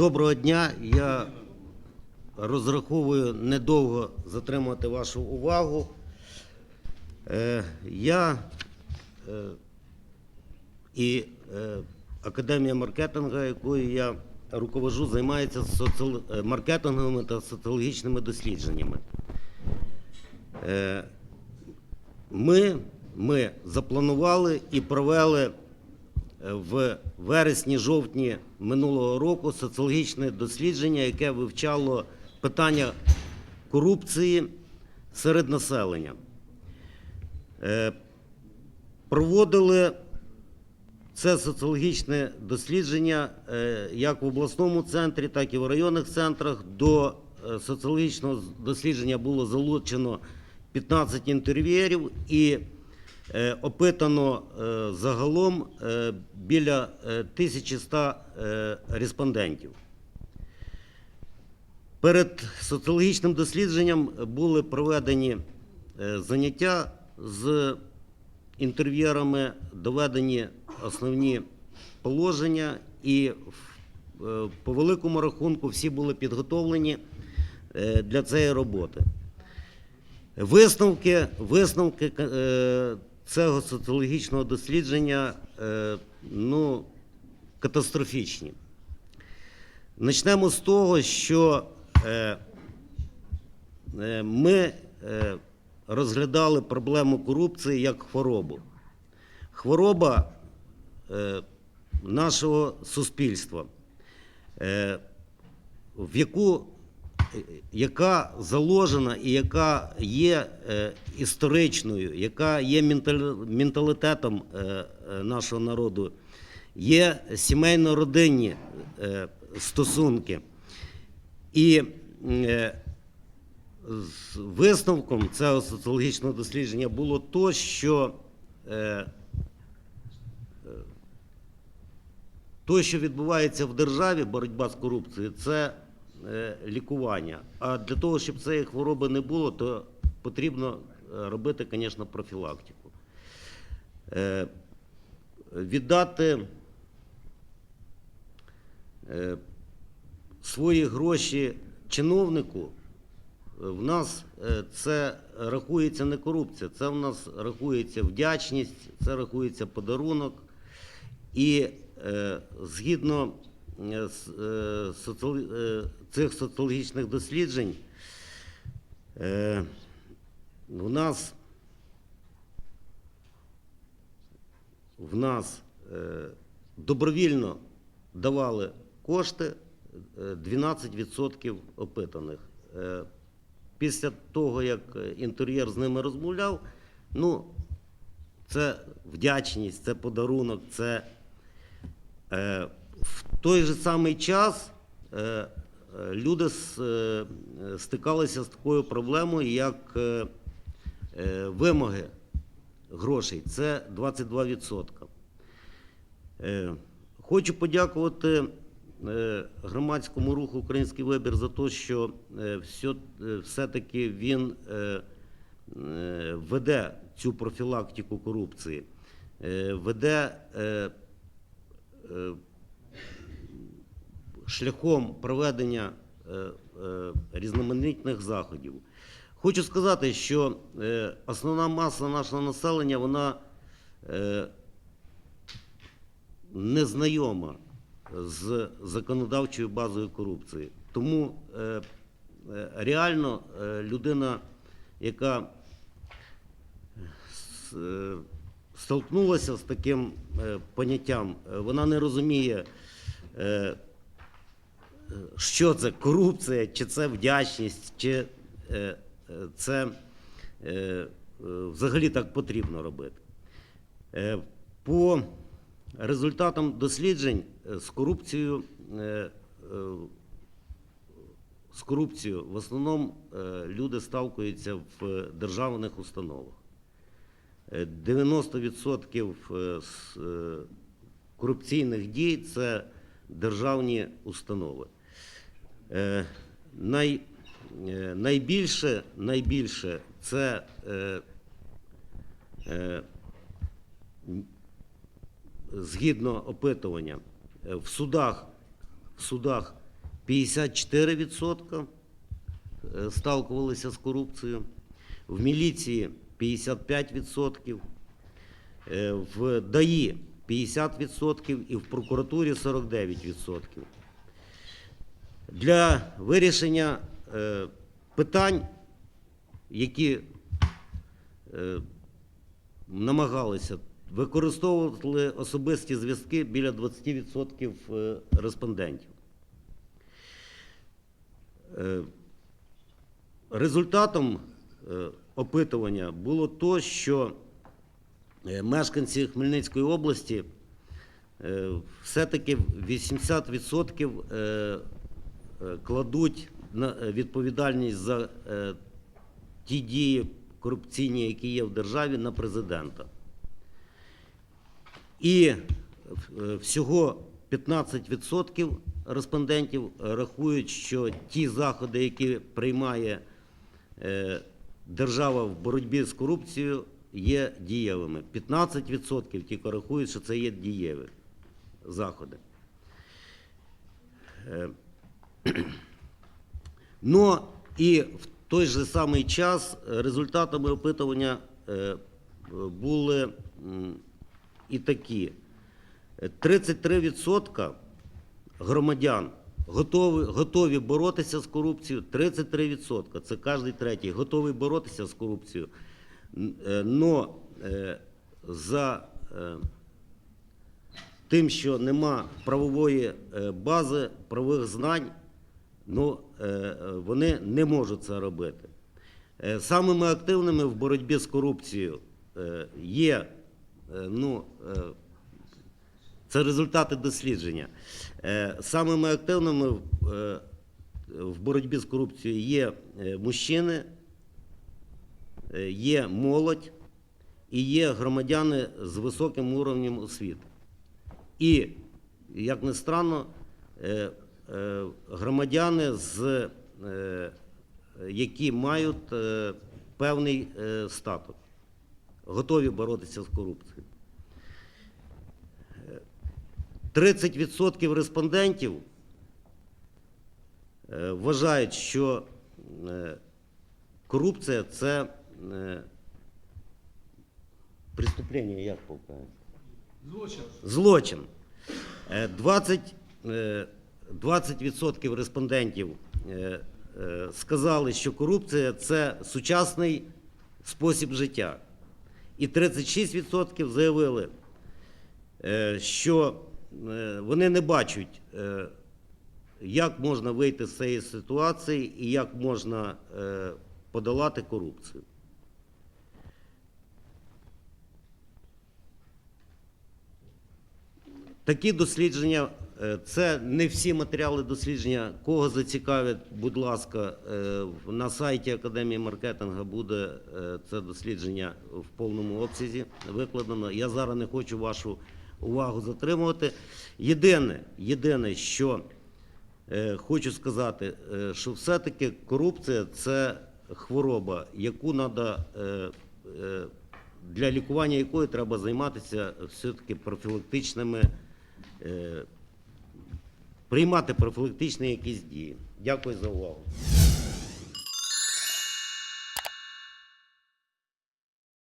Доброго дня. Я розраховую недовго затримати вашу увагу. Е, Я е, і е, Академія маркетингу, якою я руковожу, займається маркетинговими та соціологічними дослідженнями. Ми, ми запланували і провели в вересні-жовтні минулого року соціологічне дослідження, яке вивчало питання корупції серед населення. Е, Проводили це соціологічне дослідження е, як в обласному центрі, так і в районних центрах. До е, соціологічного дослідження було залучено 15 інтерв'єрів і опитано е, загалом е, біля е, 1100 е, респондентів. Перед соціологічним дослідженням були проведені е, заняття з інтерв'єрами, доведені основні положення, і е, по великому рахунку всі були підготовлені е, для цієї роботи. Висновки, висновки е, цього соціологічного дослідження е, ну, катастрофічні. Почнемо з того, що е, е, ми розглядали проблему корупції як хворобу. Хвороба нашого суспільства, в яку, яка заложена і яка є е, історичною, яка є менталітетом е, е, нашого народу, є сімейно-родинні стосунки. І з висновком цього соціологічного дослідження було то, що то, що відбувається в державі, боротьба з корупцією, це лікування. А для того, щоб цієї хвороби не було, то потрібно е, робити, звісно, профілактику. Е, віддати е, свої гроші чиновнику, е, в нас е, це рахується не корупція, це в нас рахується вдячність, це рахується подарунок. І е, згідно е, з, е, соціал- е, цих соціологічних досліджень, е, в нас в нас е, добровільно давали кошти е, 12% опитаних. Е, Після того, як е, інтер'єр з ними розмовляв, ну, це вдячність, це подарунок, це е, в той же самий час е, е, люди е, стикалися з такою проблемою, як е, е, вимоги грошей. Це 22%. Е, Хочу подякувати громадському руху Український вибір за те, що все- все-таки він веде цю профілактику корупції, веде шляхом проведення е, е, різноманітних заходів. Хочу сказати, що е, основна маса нашого населення вона незнайома з законодавчою базою корупції. Тому реально людина, яка столкнулася з таким поняттям, вона не розуміє, що це корупція, чи це вдячність, чи е, це е, взагалі так потрібно робити. Е, По результатам досліджень з корупцією, з корупцією в основному люди сталкуються в державних установах. Е, 90% е, з, е, корупційних дій це державні установи. Е, Най, е, найбільше, найбільше це е, згідно опитування, в судах, в судах 54% е, сталкувалися з корупцією, в міліції 55%, е, в ДАІ 50% і в прокуратурі 49%. Для вирішення е, питань, які е, намагалися, використовували особисті зв'язки біля 20% е, респондентів. Результатом опитування було то, що мешканці Хмельницької області все-таки 80% е, е, кладуть на е, відповідальність за е, ті дії корупційні, які є в державі, на президента. І е, всього 15% респондентів рахують, що ті заходи, які приймає е, держава в боротьбі з корупцією, є дієвими. 15% тільки рахують, що це є дієві заходи. Но і в той же самий час результатами опитування е, були і такі. Е, 33% громадян готові, готові боротися з корупцією. 33%, це кожен третій, готовий боротися з корупцією. Е, Но е, за тим, що нема правової бази, правових знань, ну, е, е, вони не можуть це робити. Е, Самими активними в боротьбі з корупцією є, ну, це результати дослідження. Самими активними в, боротьбі з корупцією є мужчини, є молодь і є громадяни з високим уровнем освіти. І, як не странно, громадяни, з, е, які мають е, певний е, статус, готові боротися з корупцією. Е, 30% респондентів е, вважають, що е, корупція це е, преступлення, як по-українськи? Злочин. Злочин. Е, 20, е, 20% респондентів е, е, сказали, що корупція це сучасний спосіб життя. І 36% заявили, е, що вони не бачать, як можна вийти з цієї ситуації і як можна подолати корупцію. Такі дослідження, це не всі матеріали дослідження. Кого зацікавить, будь ласка, е, на сайті Академії маркетингу буде е, це дослідження в повному обсязі викладено. Я зараз не хочу вашу увагу затримувати. Єдине, єдине, що е, хочу сказати, е, що все-таки корупція це хвороба, яку треба для лікування якої треба займатися все-таки профілактичними, е, приймати профілактичні якісь дії. Дякую за увагу.